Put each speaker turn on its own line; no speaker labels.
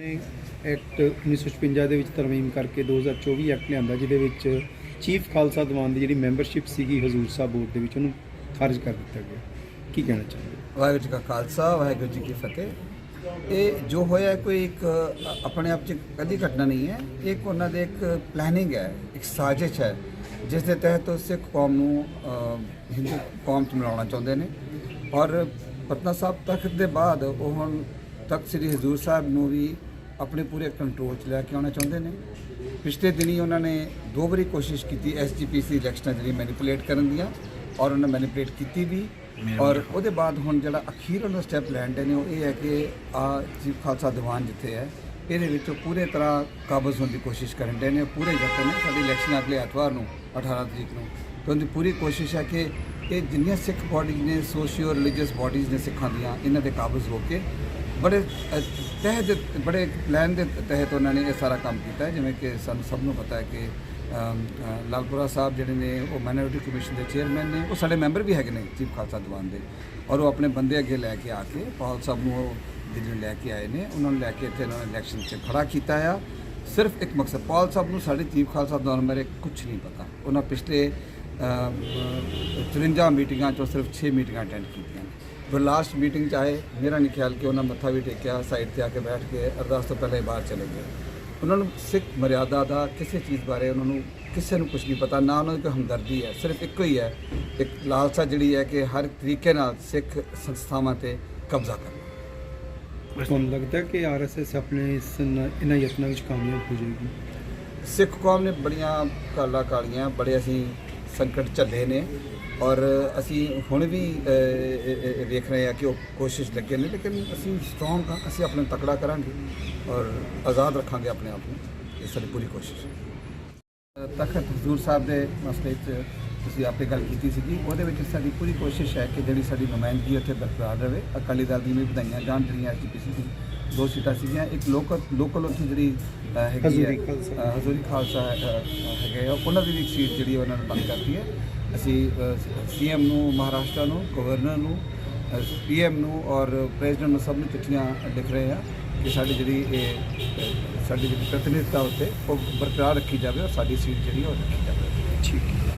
ਨੇ ਐਕਟ 1956 ਦੇ ਵਿੱਚ ਤਰਮੀਮ ਕਰਕੇ 2024 ਐਕਟ ਲਿਆਂਦਾ, ਜਿਹਦੇ ਵਿੱਚ ਚੀਫ ਖਾਲਸਾ ਦੀਵਾਨ ਦੀ ਜਿਹੜੀ ਮੈਂਬਰਸ਼ਿਪ ਸੀਗੀ ਹਜ਼ੂਰ ਸਾਹਿਬ ਬੋਰਡ ਦੇ ਵਿੱਚ, ਉਹਨੂੰ ਖਾਰਜ ਕਰ ਦਿੱਤਾ ਗਿਆ। ਕੀ ਕਹਿਣਾ ਚਾਹੁੰਦੇ
ਵਾਹਿਗੁਰੂ ਜੀ ਕਾ ਖਾਲਸਾ, ਵਾਹਿਗੁਰੂ ਜੀ ਕੀ ਫਤਿਹ। ਇਹ ਜੋ ਹੋਇਆ, ਕੋਈ ਇੱਕ ਆਪਣੇ ਆਪ ਚ ਕਦੀ ਘਟਨਾ ਨਹੀਂ ਹੈ ਇਹ ਇੱਕ ਉਹਨਾਂ ਦੇ ਇੱਕ ਪਲੈਨਿੰਗ ਹੈ, ਇੱਕ ਸਾਜ਼ਿਸ਼ ਹੈ, ਜਿਸ ਦੇ ਤਹਿਤ ਉਹ ਸਿੱਖ ਕੌਮ ਨੂੰ ਹਿੰਦੂ ਕੌਮ ਚ ਮਿਲਾਉਣਾ ਚਾਹੁੰਦੇ ਨੇ। ਔਰ ਪਟਨਾ ਸਾਹਿਬ ਤਖਤ ਦੇ ਬਾਅਦ ਉਹ ਹੁਣ ਤਖਤ ਸ੍ਰੀ ਹਜ਼ੂਰ ਸਾਹਿਬ ਨੂੰ ਵੀ ਆਪਣੇ ਪੂਰੇ ਕੰਟਰੋਲ 'ਚ ਲੈ ਕੇ ਆਉਣਾ ਚਾਹੁੰਦੇ ਨੇ। ਪਿਛਲੇ ਦਿਨੀ ਉਹਨਾਂ ਨੇ ਦੋ ਵਾਰੀ ਕੋਸ਼ਿਸ਼ ਕੀਤੀ ਐਸਜੀਪੀਸੀ ਇਲੈਕਸ਼ਨਾਂ ਜਿਹੜੀ ਮੈਨੀਪੂਲੇਟ ਕਰਨ ਦੀਆਂ ਔਰ ਉਹਨਾਂ ਮੈਨੀਪੂਲੇਟ ਕੀਤੀ ਵੀ। ਔਰ ਉਹਦੇ ਬਾਅਦ ਹੁਣ ਜਿਹੜਾ ਅਖੀਰ ਉਹਨਾਂ ਸਟੈਪ ਲੈਣ ਦੇ ਨੇ ਉਹ ਇਹ ਹੈ ਕਿ ਆ ਚੀਫ ਖਾਲਸਾ ਦੀਵਾਨ ਜਿੱਥੇ ਹੈ ਇਹਦੇ ਵਿੱਚ ਪੂਰੇ ਤਰ੍ਹਾਂ ਕਾਬਜ਼ ਹੋਣ ਦੀ ਕੋਸ਼ਿਸ਼ ਕਰਨ ਦੇ ਨੇ। ਪੂਰੇ ਯਤਨ ਨੇ ਸਾਡੀ ਇਲੈਕਸ਼ਨ ਅਗਲੇ ਐਤਵਾਰ ਨੂੰ 18 ਤਰੀਕ ਨੂੰ। ਤੇ ਉਹਦੀ ਪੂਰੀ ਕੋਸ਼ਿਸ਼ ਹੈ ਕਿ ਇਹ ਜਿੰਨੀਆਂ ਸਿੱਖ ਬਾਡੀਜ਼ ਨੇ ਸੋਸ਼ੀਓ ਰਿਲੀਜੀਅਸ ਬਾਡੀਜ਼ ਨੇ ਸਿੱਖਾਂ ਦੀਆਂ ਇਹਨਾਂ ਦੇ ਕਾਬਜ਼ ਹੋ ਕੇ ਬੜੇ ਅ, ਤਹਿ ਦੇ ਬੜੇ ਪਲਾਨ ਦੇ ਤਹਿਤ ਉਹਨਾਂ ਨੇ ਇਹ ਸਾਰਾ ਕੰਮ ਕੀਤਾ ਹੈ ਜਿਵੇਂ ਕਿ ਸਾਨੂੰ ਸਭ ਨੂੰ ਪਤਾ ਹੈ ਕਿ ਲਾਲਪੁਰਾ ਸਾਹਿਬ ਜਿਹੜੇ ਨੇ ਉਹ ਮਾਈਨੋਰਿਟੀ ਕਮਿਸ਼ਨ ਦੇ ਚੇਅਰਮੈਨ ਨੇ ਉਹ ਸਾਡੇ ਮੈਂਬਰ ਵੀ ਹੈਗੇ ਨੇ ਚੀਫ ਖਾਲਸਾ ਦੀਵਾਨ ਦੇ। ਔਰ ਉਹ ਆਪਣੇ ਬੰਦੇ ਅੱਗੇ ਲੈ ਕੇ ਆ ਕੇ ਪਾਲ ਸਾਹਿਬ ਨੂੰ ਉਹ ਦਿੱਲੀ ਲੈ ਕੇ ਆਏ ਨੇ ਉਹਨਾਂ ਨੂੰ ਲੈ ਕੇ ਇੱਥੇ ਉਹਨਾਂ ਨੇ ਇਲੈਕਸ਼ਨ 'ਚ ਖੜਾ ਕੀਤਾ ਆ। ਸਿਰਫ ਇੱਕ ਮਕਸਦ ਪਾਲ ਸਾਹਿਬ ਨੂੰ ਸਾਡੇ ਚੀਫ ਖਾਲਸਾ ਦੀਵਾਨ ਬਾਰੇ ਕੁਝ ਨਹੀਂ ਪਤਾ। ਉਹਨਾਂ ਪਿਛਲੇ ਅ, 53 ਮੀਟਿੰਗਾਂ ਚੋਂ ਸਿਰਫ 6 ਮੀਟਿੰਗਾਂ ਅਟੈਂਡ ਕੀਤੀਆਂ ਲਾਸਟ ਮੀਟਿੰਗ ਚ ਆਏ। ਮੇਰਾ ਨਹੀਂ ਖਿਆਲ ਕਿ ਉਹਨਾਂ ਮੱਥਾ ਵੀ ਟੇਕਿਆ ਸਾਈਡ ਤੇ ਆ ਕੇ ਬੈਠ ਕੇ ਅਰਦਾਸ ਤੋਂ ਪਹਿਲਾਂ ਹੀ ਬਾਹਰ ਚਲੇ ਗਏ। ਉਹਨਾਂ ਨੂੰ ਸਿੱਖ ਮਰਿਆਦਾ ਦਾ ਕਿਸੇ ਚੀਜ਼ ਬਾਰੇ ਉਹਨਾਂ ਨੂੰ ਕਿਸੇ ਨੂੰ ਕੁਝ ਨਹੀਂ ਪਤਾ। ਨਾ ਉਹਨਾਂ ਦੀ ਕੋਈ ਹਮਦਰਦੀ ਹੈ ਸਿਰਫ ਇੱਕੋ ਹੀ ਹੈ। ਇੱਕ ਲਾਲਸਾ ਜਿਹੜੀ ਹੈ ਕਿ ਹਰ ਤਰੀਕੇ ਨਾਲ ਸਿੱਖ ਸੰਸਥਾਵਾਂ ਤੇ ਕਬਜ਼ਾ ਕਰਨਾ।
ਤੁਹਾਨੂੰ ਲੱਗਦਾ ਕਿ ਆਰਐਸਐਸ ਆਪਣੇ ਇਸ ਇਹਨਾਂ ਯਤਨਾਂ ਵਿੱਚ ਕਾਮਯਾਬ ਹੋ ਜਾਏਗੀ?
ਸਿੱਖ ਕੌਮ ਨੇ ਬੜੀਆਂ ਕਾਲਾ ਕਾਲੀਆਂ ਬੜੇ ਅਸੀਂ ਸੰਕਟ ਝੱਲੇ ਨੇ ਔਰ ਅਸੀਂ ਹੁਣ ਵੀ ਅ, ਵੇਖ ਰਹੇ ਹਾਂ ਕਿ ਉਹ ਕੋਸ਼ਿਸ਼ ਲੱਗੇ ਨੇ ਲੇਕਿਨ ਅਸੀਂ ਸਟਰੋਂਗ ਹਾਂ ਅਸੀਂ ਆਪਣੇ ਤਕੜਾ ਕਰਾਂਗੇ ਔਰ ਆਜ਼ਾਦ ਰੱਖਾਂਗੇ ਆਪਣੇ ਆਪ ਨੂੰ। ਇਹ ਸਾਡੀ ਪੂਰੀ ਕੋਸ਼ਿਸ਼ ਹੈ। ਤਖਤ ਹਜ਼ੂਰ ਸਾਹਿਬ ਦੇ ਮਸਲੇ 'ਚ ਤੁਸੀਂ ਆਪੇ ਗੱਲ ਕੀਤੀ ਸੀਗੀ ਉਹਦੇ ਵਿੱਚ ਸਾਡੀ ਪੂਰੀ ਕੋਸ਼ਿਸ਼ ਹੈ ਕਿ ਜਿਹੜੀ ਸਾਡੀ ਨੁਮਾਇੰਦਗੀ ਉੱਥੇ ਬਰਕਰਾਰ ਰਹੇ। ਅਕਾਲੀ ਦਲ ਦੀ ਵੀ ਵਧਾਈਆਂ ਜਾਣ ਜਿਹੜੀਆਂ ਐਸਜੀਪੀਸੀ ਦੀ ਦੋ ਸੀਟਾਂ ਸੀਗੀਆਂ ਇੱਕ ਲੋਕਲ ਲੋਕਲ ਉੱਥੇ ਜਿਹੜੀ ਹੈਗੀ ਹੈ।
ਹਜ਼ੂਰੀ ਖਾਲਸਾ।
ਹੈਗੇ ਆ। ਉਹਨਾਂ ਦੀ ਵੀ ਸੀਟ ਜਿਹੜੀ ਉਹਨਾਂ ਨੇ ਬੰਦ ਕਰਤੀ ਹੈ। ਅਸੀਂ ਸੀਐਮ ਨੂੰ ਮਹਾਰਾਸ਼ਟਰ ਨੂੰ ਗਵਰਨਰ ਨੂੰ ਪੀਐਮ ਨੂੰ ਔਰ ਪ੍ਰੈਜ਼ੀਡੈਂਟ ਨੂੰ ਸਭ ਨੂੰ ਚਿੱਠੀਆਂ ਲਿਖ ਰਹੇ ਆ ਕਿ ਸਾਡੀ ਜਿਹੜੀ ਇਹ ਅ, ਸਾਡੀ ਜਿਹੜੀ ਪ੍ਰਤੀਨਿਧਤਾ ਉੱਤੇ ਉਹ ਬਰਕਰਾਰ ਰੱਖੀ ਜਾਵੇ ਔਰ ਸਾਡੀ ਸੀਟ ਜਿਹੜੀ ਉਹ ਰੱਖੀ ਜਾਵੇ।
ਠੀਕ ਹੈ।